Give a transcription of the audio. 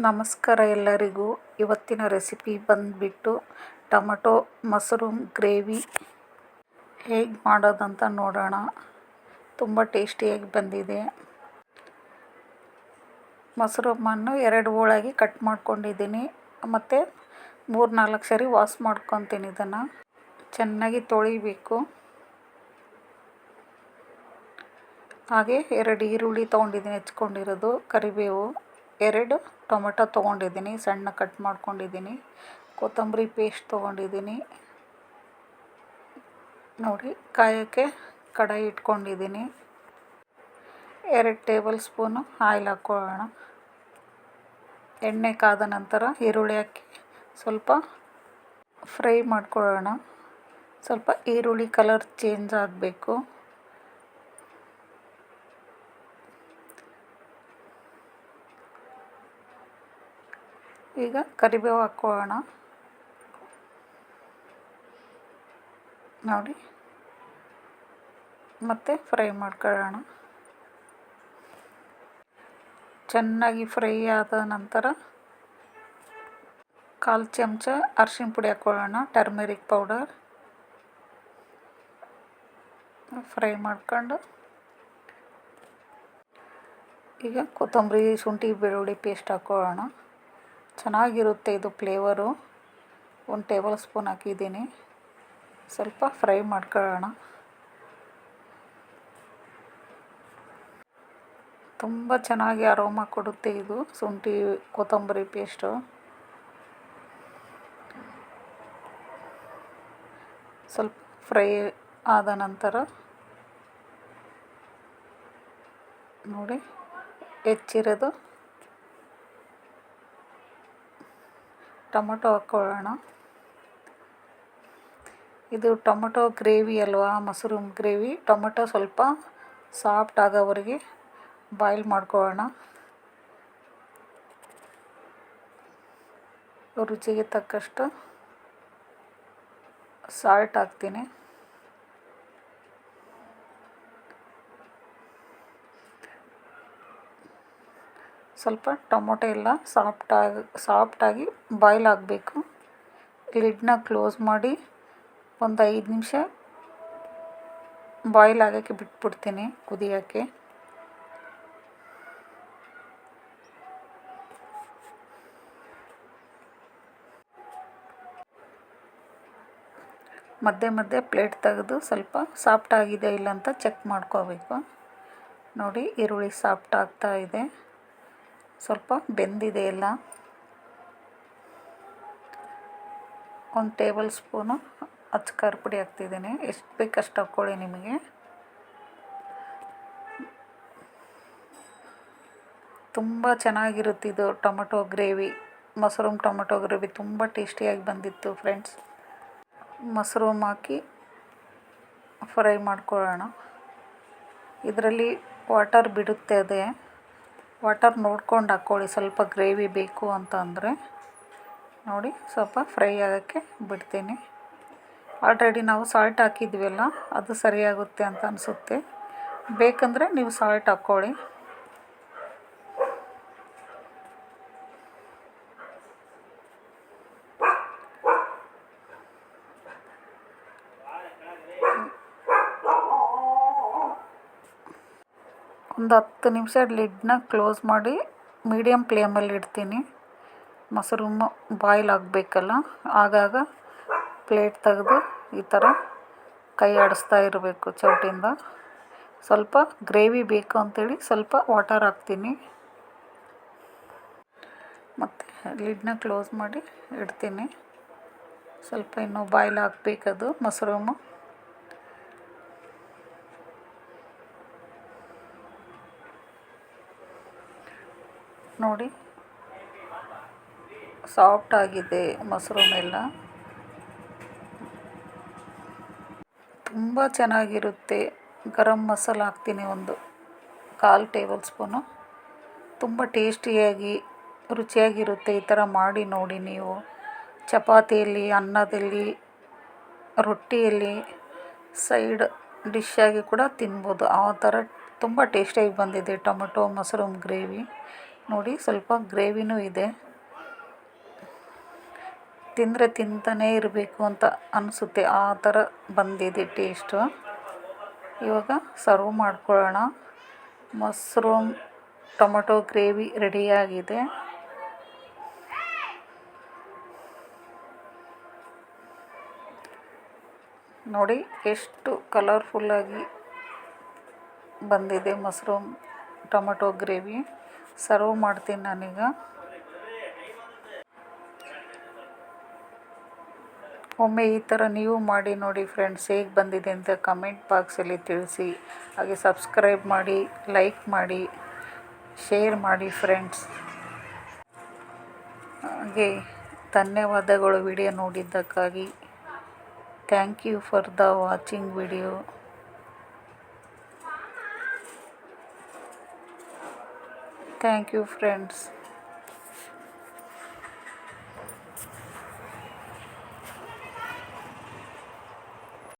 ನಮಸ್ಕಾರ ಎಲ್ಲರಿಗೂ. ಇವತ್ತಿನ ರೆಸಿಪಿ ಬಂದುಬಿಟ್ಟು ಟೊಮಟೊ ಮಶ್ರೂಮ್ ಗ್ರೇವಿ ಹೇಗೆ ಮಾಡೋದಂತ ನೋಡೋಣ. ತುಂಬ ಟೇಸ್ಟಿಯಾಗಿ ಬಂದಿದೆ. ಮಶ್ರೂಮನ್ನು ಎರಡು ಹೋಳಾಗಿ ಕಟ್ ಮಾಡ್ಕೊಂಡಿದ್ದೀನಿ. ಮತ್ತು ಮೂರು ನಾಲ್ಕು ಸರಿ ವಾಶ್ ಮಾಡ್ಕೊತೀನಿ ಇದನ್ನು. ಚೆನ್ನಾಗಿ ತೊಳಿಬೇಕು. ಹಾಗೆ ಎರಡು ಈರುಳ್ಳಿ ತೊಗೊಂಡಿದ್ದೀನಿ, ಹೆಚ್ಕೊಂಡಿರೋದು, ಕರಿಬೇವು. ಎರಡು ಟೊಮೆಟೊ ತೊಗೊಂಡಿದ್ದೀನಿ, ಸಣ್ಣ ಕಟ್ ಮಾಡ್ಕೊಂಡಿದ್ದೀನಿ, ಕೊತ್ತಂಬರಿ ಪೇಸ್ಟ್ ತೊಗೊಂಡಿದ್ದೀನಿ. ನೋಡಿ, ಕಾಯೋಕ್ಕೆ ಕಡಾಯಿ ಇಟ್ಕೊಂಡಿದ್ದೀನಿ. ಎರಡು ಟೇಬಲ್ ಸ್ಪೂನು ಆಯಿಲ್ ಹಾಕ್ಕೊಳ್ಳೋಣ. ಎಣ್ಣೆ ಕಾದ ನಂತರ ಈರುಳ್ಳಿ ಹಾಕಿ ಸ್ವಲ್ಪ ಫ್ರೈ ಮಾಡ್ಕೊಳ್ಳೋಣ. ಸ್ವಲ್ಪ ಈರುಳ್ಳಿ ಕಲರ್ ಚೇಂಜ್ ಆಗಬೇಕು. ಈಗ ಕರಿಬೇವು ಹಾಕೋಣ ನೋಡಿ. ಮತ್ತು ಫ್ರೈ ಮಾಡ್ಕೊಳ್ಳೋಣ. ಚೆನ್ನಾಗಿ ಫ್ರೈ ಆದ ನಂತರ ಕಾಲು ಚಮಚ ಅರ್ಶಿಣ ಪುಡಿ ಹಾಕ್ಕೊಳ್ಳೋಣ, ಟರ್ಮೆರಿಕ್ ಪೌಡರ್. ಫ್ರೈ ಮಾಡ್ಕೊಂಡು. ಈಗ ಕೊತ್ತಂಬರಿ ಶುಂಠಿ ಬೆಳ್ಳುಳ್ಳಿ ಪೇಸ್ಟ್ ಹಾಕ್ಕೊಳ್ಳೋಣ. ಚೆನ್ನಾಗಿರುತ್ತೆ ಇದು ಫ್ಲೇವರು. ಒಂದು ಟೇಬಲ್ ಸ್ಪೂನ್ ಹಾಕಿದ್ದೀನಿ. ಸ್ವಲ್ಪ ಫ್ರೈ ಮಾಡ್ಕೊಳ್ಳೋಣ. ತುಂಬ ಚೆನ್ನಾಗಿ ಅರೋಮ ಕೊಡುತ್ತೆ ಇದು, ಶುಂಠಿ, ಕೊತ್ತಂಬರಿ ಪೇಸ್ಟು. ಸ್ವಲ್ಪ ಫ್ರೈ ಆದ ನಂತರ ನೋಡಿ, ಹೆಚ್ಚಿರೋದು ಟೊಮೊಟೊ ಹಾಕ್ಕೊಳ್ಳೋಣ. ಇದು ಟೊಮೊಟೊ ಗ್ರೇವಿ ಅಲ್ವಾ ಮೊಸರು ಗ್ರೇವಿ. ಟೊಮೊಟೊ ಸ್ವಲ್ಪ ಸಾಫ್ಟ್ ಆಗೋವರೆಗೆ ಬಾಯ್ಲ್ ಮಾಡ್ಕೊಳ್ಳೋಣ. ರುಚಿಗೆ ತಕ್ಕಷ್ಟು ಸಾಲ್ಟ್ ಹಾಕ್ತೀನಿ. ಸ್ವಲ್ಪ ಟೊಮೊಟೊ ಎಲ್ಲ ಸಾಫ್ಟಾಗಿ ಸಾಫ್ಟಾಗಿ ಬಾಯ್ಲ್ ಆಗಬೇಕು. ಲಿಡ್ನ ಕ್ಲೋಸ್ ಮಾಡಿ ಒಂದು ಐದು ನಿಮಿಷ ಬಾಯ್ಲ್ ಆಗೋಕ್ಕೆ ಬಿಟ್ಬಿಡ್ತೀನಿ ಕುದಿಯೋಕ್ಕೆ. ಮಧ್ಯೆ ಮಧ್ಯೆ ಪ್ಲೇಟ್ ತೆಗೆದು ಸ್ವಲ್ಪ ಸಾಫ್ಟ್ ಆಗಿದೆ ಇಲ್ಲ ಅಂತ ಚೆಕ್ ಮಾಡ್ಕೋಬೇಕು. ನೋಡಿ, ಈರುಳ್ಳಿ ಸಾಫ್ಟ್ ಆಗ್ತಾ ಇದೆ. ಸ್ವಲ್ಪ ಬೆಂದಿದೆ ಎಲ್ಲ. ಒಂದು ಟೇಬಲ್ ಸ್ಪೂನು ಅಚ್ಚ ಖಾರ ಪುಡಿ ಹಾಕ್ತಿದ್ದೀನಿ. ಎಷ್ಟು ಬೇಕಷ್ಟು ಹಾಕ್ಕೊಳ್ಳಿ ನಿಮಗೆ. ತುಂಬ ಚೆನ್ನಾಗಿರುತ್ತೆ ಇದು tomato gravy. Mushroom tomato gravy ತುಂಬ ಟೇಸ್ಟಿಯಾಗಿ ಬಂದಿತ್ತು ಫ್ರೆಂಡ್ಸ್. ಮಶ್ರೂಮ್ ಹಾಕಿ ಫ್ರೈ ಮಾಡ್ಕೊಳ್ಳೋಣ. ಇದರಲ್ಲಿ ವಾಟರ್ ಬಿಡುತ್ತೆ ಅದೇ. ವಾಟರ್ ನೋಡ್ಕೊಂಡು ಹಾಕ್ಕೊಳ್ಳಿ ಸ್ವಲ್ಪ ಗ್ರೇವಿ ಬೇಕು ಅಂತ ಅಂದರೆ ನೋಡಿ, ಸ್ವಲ್ಪ ಫ್ರೈ ಆಗೋಕ್ಕೆ ಬಿಡ್ತೀನಿ. ಆಲ್ರೆಡಿ ನಾವು ಸಾಲ್ಟ್ ಹಾಕಿದ್ವಲ್ಲ, ಅದು ಸರಿಯಾಗುತ್ತೆ ಅಂತ ಅನಿಸುತ್ತೆ. ಬೇಕಂದರೆ ನೀವು ಸಾಲ್ಟ್ ಹಾಕ್ಕೊಳ್ಳಿ ಒಂದು ಹತ್ತು ನಿಮಿಷ ಲಿಡ್ನ ಕ್ಲೋಸ್ ಮಾಡಿ ಮೀಡಿಯಮ್ ಫ್ಲೇಮಲ್ಲಿ ಇಡ್ತೀನಿ. ಮೊಸರು ಬಾಯ್ಲ್ ಆಗಬೇಕಲ್ಲ, ಆಗಾಗ ಪ್ಲೇಟ್ ತೆಗೆದು ಈ ಥರ ಕೈ ಆಡಿಸ್ತಾ ಇರಬೇಕು ಚೌಟಿಂದ ಸ್ವಲ್ಪ ಗ್ರೇವಿ ಬೇಕು ಅಂಥೇಳಿ ಸ್ವಲ್ಪ ವಾಟರ್ ಹಾಕ್ತೀನಿ. ಮತ್ತು ಲಿಡ್ನ ಕ್ಲೋಸ್ ಮಾಡಿ ಇಡ್ತೀನಿ. ಸ್ವಲ್ಪ ಇನ್ನೂ ಬಾಯ್ಲ್ ಆಗಬೇಕದು ಮಶ್ರೂಮು ನೋಡಿ. ಸಾಫ್ಟ್ ಆಗಿದೆ ಮಶ್ರೂಮ್ ಎಲ್ಲ. ತುಂಬ ಚೆನ್ನಾಗಿರುತ್ತೆ. ಗರಂ ಮಸಾಲ ಹಾಕ್ತೀನಿ ಒಂದು ಕಾಲು ಟೇಬಲ್ ಸ್ಪೂನು. ತುಂಬ ಟೇಸ್ಟಿಯಾಗಿ, ರುಚಿಯಾಗಿರುತ್ತೆ ಈ ಥರ ಮಾಡಿ ನೋಡಿ ನೀವು. ಚಪಾತಿಯಲ್ಲಿ, ಅನ್ನದಲ್ಲಿ, ರೊಟ್ಟಿಯಲ್ಲಿ, ಸೈಡ್ ಡಿಶ್ಶಾಗಿ ಕೂಡ ತಿನ್ಬೋದು. ಆ ಥರ ತುಂಬ ಟೇಸ್ಟಿಯಾಗಿ ಬಂದಿದೆ ಟೊಮೆಟೊ ಮಶ್ರೂಮ್ ಗ್ರೇವಿ. ನೋಡಿ, ಸ್ವಲ್ಪ ಗ್ರೇವಿನೂ ಇದೆ. ತಿಂದರೆ ತಿಂತಾನೇ ಇರಬೇಕು ಅಂತ ಅನಿಸುತ್ತೆ. ಆ ಥರ ಬಂದಿದೆ ಟೇಸ್ಟು. ಇವಾಗ ಸರ್ವ್ ಮಾಡ್ಕೊಳ್ಳೋಣ. ಮಶ್ರೂಮ್ ಟೊಮೊಟೊ ಗ್ರೇವಿ ರೆಡಿಯಾಗಿದೆ. ನೋಡಿ, ಎಷ್ಟು ಕಲರ್ಫುಲ್ಲಾಗಿ ಬಂದಿದೆ ಮಶ್ರೂಮ್ ಟೊಮೊಟೊ ಗ್ರೇವಿ. ಸರ್ವ್ ಮಾಡ್ತೀನಿ ನಾನೀಗ. ಒಮ್ಮೆ ಈ ಥರ ನೀವು ಮಾಡಿ ನೋಡಿ ಫ್ರೆಂಡ್ಸ್, ಹೇಗೆ ಬಂದಿದೆ ಅಂತ ಕಮೆಂಟ್ ಬಾಕ್ಸಲ್ಲಿ ತಿಳಿಸಿ. ಹಾಗೆ ಸಬ್ಸ್ಕ್ರೈಬ್ ಮಾಡಿ, ಲೈಕ್ ಮಾಡಿ, ಶೇರ್ ಮಾಡಿ ಫ್ರೆಂಡ್ಸ್. ಹಾಗೆ ಧನ್ಯವಾದಗಳು video ನೋಡಿದ್ದಕ್ಕಾಗಿ. Thank you for the watching video. Thank you friends